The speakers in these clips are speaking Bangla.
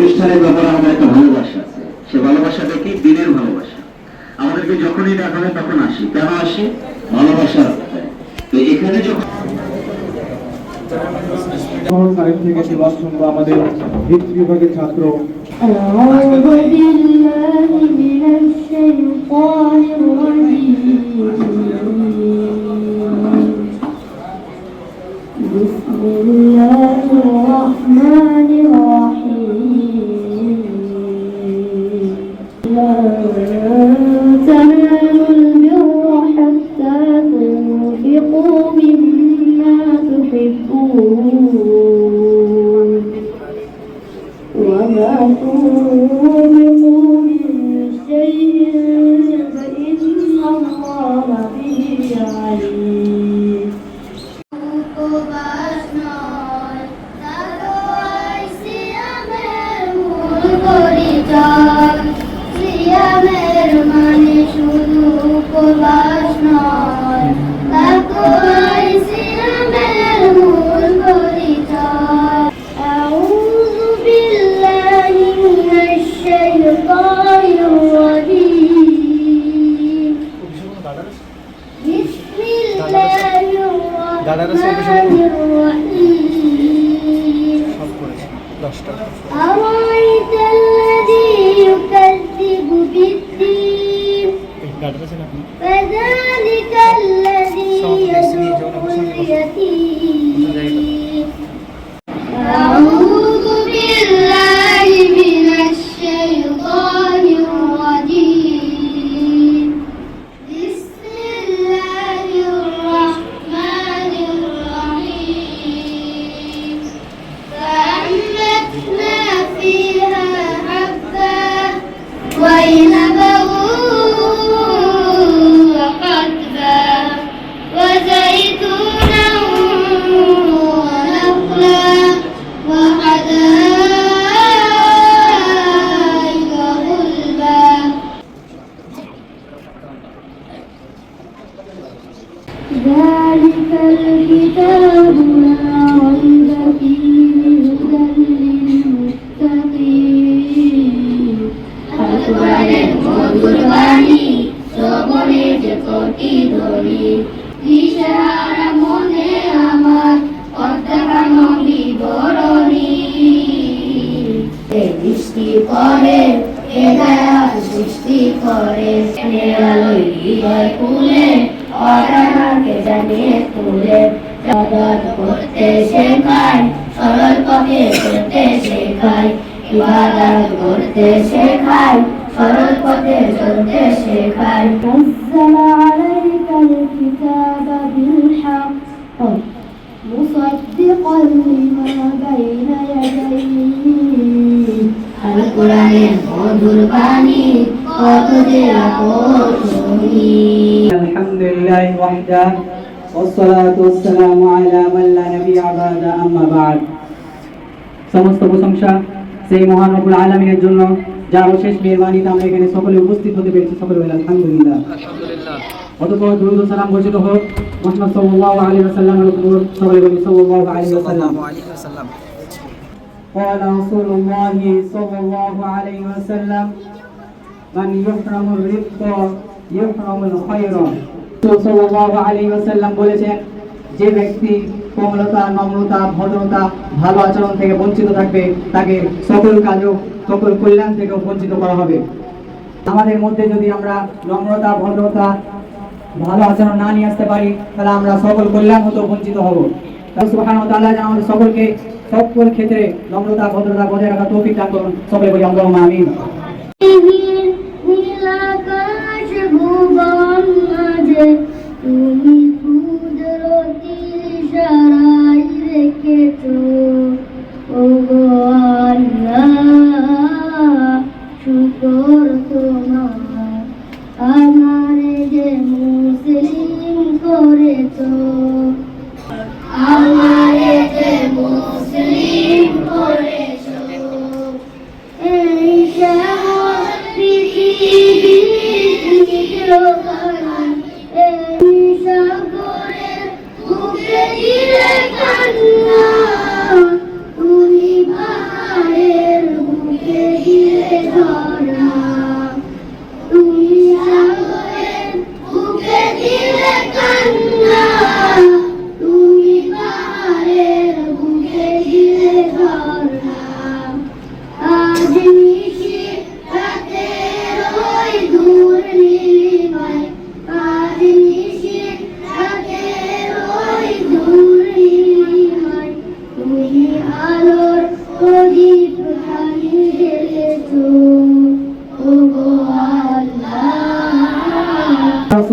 প্রতিষ্ঠানের ব্যাপারে আমাদের একটা ভালোবাসা আছে সে ভালোবাসাটা কি দিনের ভালোবাসা আমাদেরকে যখনই দেখা হয় তখন আসি কেন আসি ভালোবাসা তো এখানে যখন সহকারী থেকে সেবাস শুনবো আমাদের ভিত্তি বিভাগের ছাত্র أعوذ بالله من الشيطان الرجيم জয় সিয়ামের মানে শুধু উপবাস নয় তাকোয়াই সিয়ামের মূল পরিচয় আউযু বিল্লাহি মিনাশ শাইতানির রাজীম। বিসমিল্লাহির রহমানির সব করেছি। 10টা الذي يكذب بالدين فذلك الذي يدعو ذلك الكتاب لا ريب فيه هدى للمتقين ঠাকুরের মধুর বাণী শ্রবণে যে কোটি ধরি দিশাহারা মনে আমার অর্ধাকাম বিবরণী এ বৃষ্টি পরে এ দয়া সৃষ্টি করে আলোয় হৃদয় কুলে অজানাকে জানিয়ে তুলে জগৎ করতে শেখায় সরল পথে চলতে শেখায় ইবাদত করতে শেখায় সরল পথে চলতে শেখায় نزل عليك الكتاب بالحق مصدقا لما بين يديه আল কোরআনের মধুর বাণী কত যে আকর্ষণীয় الحمد لله وحده والصلاة والسلام على من لا نبي بعد أما بعد সমস্ত প্রশংসা সেই মহান রব্বুল আলমিনের জন্য যার অশেষ মেহরবানিতে আমরা এখানে সকলে উপস্থিত হতে পেরেছি সকলে বলে আলহামদুলিল্লাহ অতঃপর দুরুদ ও সালাম বর্ষিত হোক মোহাম্মদ সাল্লাল্লাহু আলাইহি ওয়াসাল্লামের উপর সকলে বলি সাল্লাল্লাহু আলাইহি ওয়াসাল্লাম قال رسول الله صلى الله عليه وسلم من يحرم الرزق يحرم الخير রাসূল সাল্লাল্লাহু আলাইহি ওয়াসাল্লাম বলেছেন যে ব্যক্তি কোমলতা নম্রতা ভদ্রতা ভালো আচরণ থেকে বঞ্চিত থাকবে তাকে সকল কাজও সকল কল্যাণ থেকেও বঞ্চিত করা হবে আমাদের মধ্যে যদি আমরা নম্রতা ভদ্রতা ভালো আচরণ না নিয়ে আসতে পারি তাহলে আমরা সকল কল্যাণ হতেও বঞ্চিত হব তাই সুবহানাহু ওয়া তাআলা যেন আমাদের সকলকে সকল ক্ষেত্রে নম্রতা ভদ্রতা বজায় রাখা তৌফিক দান করুন। সকলে বলি আল্লাহ আমিন।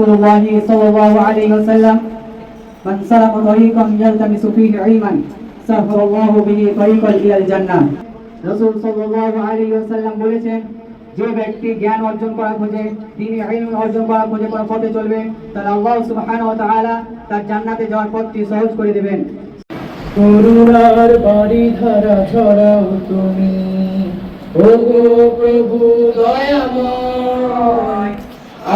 الله صلى الله عليه وسلم من سلك طريقا يلتمس فيه علما سهل الله به طريقا الى الجنه রসুল সাল্লাল্লাহু আলাইহি ওয়াসাল্লাম বলেছেন যে ব্যক্তি জ্ঞান অর্জন করা খোঁজে তিনি ইলম অর্জন করা খোঁজে করার পথে চলবে তাহলে আল্লাহ সুবহানাহু ওয়া তাআলা তার জান্নাতে যাওয়ার পথটি সহজ করে দেবেন করুণার বাড়ি ধারা ছড়াও তুমি ও গো প্রভু দয়াময়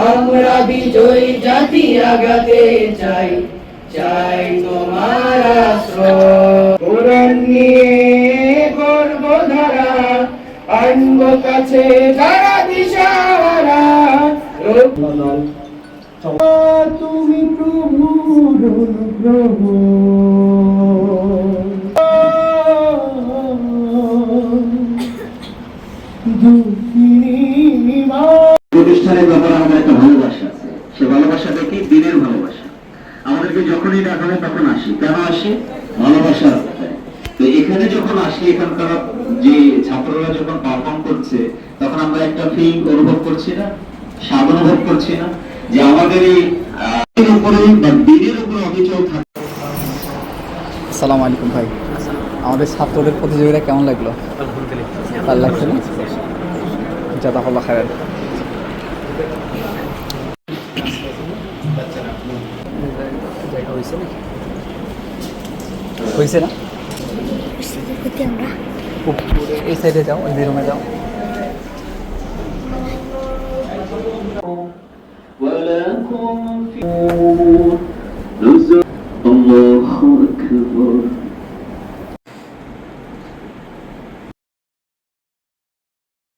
আমরা বিজয়ী জাতি আগাতে চাই চাই তোমার আশ্রয়। নিয়ে গর্ব ধারা আনব কাছে যারা দিশাহারা তুমি প্রভুর অনুগ্রহ। প্রতিষ্ঠানের ব্যাপারে আমাদের একটা ভালোবাসা আছে। সে ভালোবাসাটা কি? দিনের ভালোবাসা। আমাদেরকে যখনই ডাকা হয় তখন আসি। কেন আসি? আস্থায়। তো এখানে যখন আসি এখানকার যে ছাত্ররা যখন পারফর্ম করছে তখন আমরা একটা ফিল অনুভব করছি না স্বাদ অনুভব করছি না যে আমাদের এই উপরে বা দিনের উপরে অবিচল থাকে আসসালামু আলাইকুম ভাই। আমাদের ছাত্রদের প্রতিযোগিতা কেমন লাগল? ভালো লাগছে না? জাজাকাল্লাহ খায়ের হয়েছে নাকি হয়েছে না উপরে এই সাইডে যাও ওই রুমে যাও ولكم